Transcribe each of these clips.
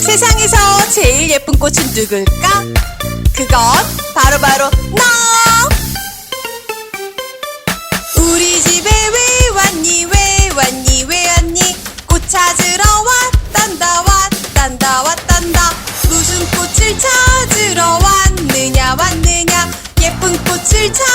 세상에서 제일 예쁜 꽃은 누굴까? 그건 바로바로 너! 우리 집에 왜 왔니? 왜 왔니? 왜 왔니? 꽃 찾으러 왔단다 왔단다 왔단다. 무슨 꽃을 찾으러 왔느냐 왔느냐? 예쁜 꽃을 찾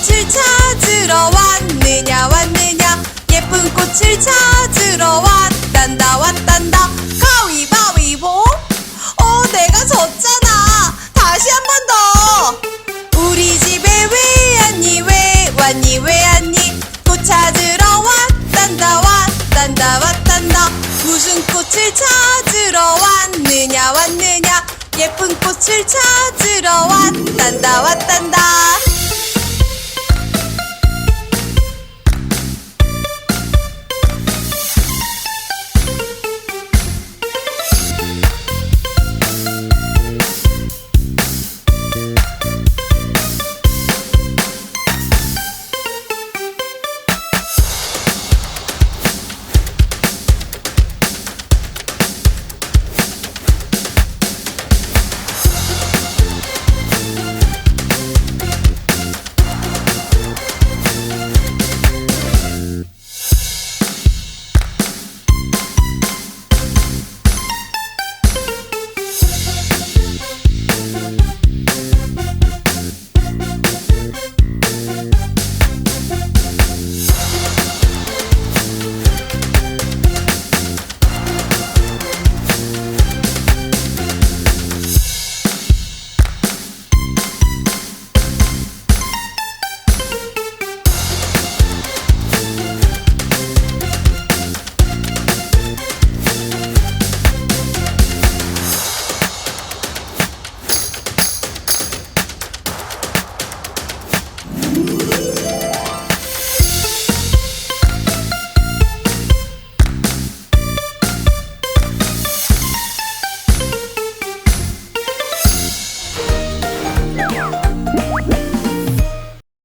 꽃을 찾으러 왔느냐 왔느냐. 예쁜 꽃을 찾으러 왔단다 왔단다. 가위바위보. 어 내가 졌잖아. 다시 한 번 더. 우리 집에 왜 왔니 왜 왔니 왜 왔니. 꽃 찾으러 왔단다 왔단다 왔단다. 무슨 꽃을 찾으러 왔느냐 왔느냐. 예쁜 꽃을 찾으러 왔단다 왔단다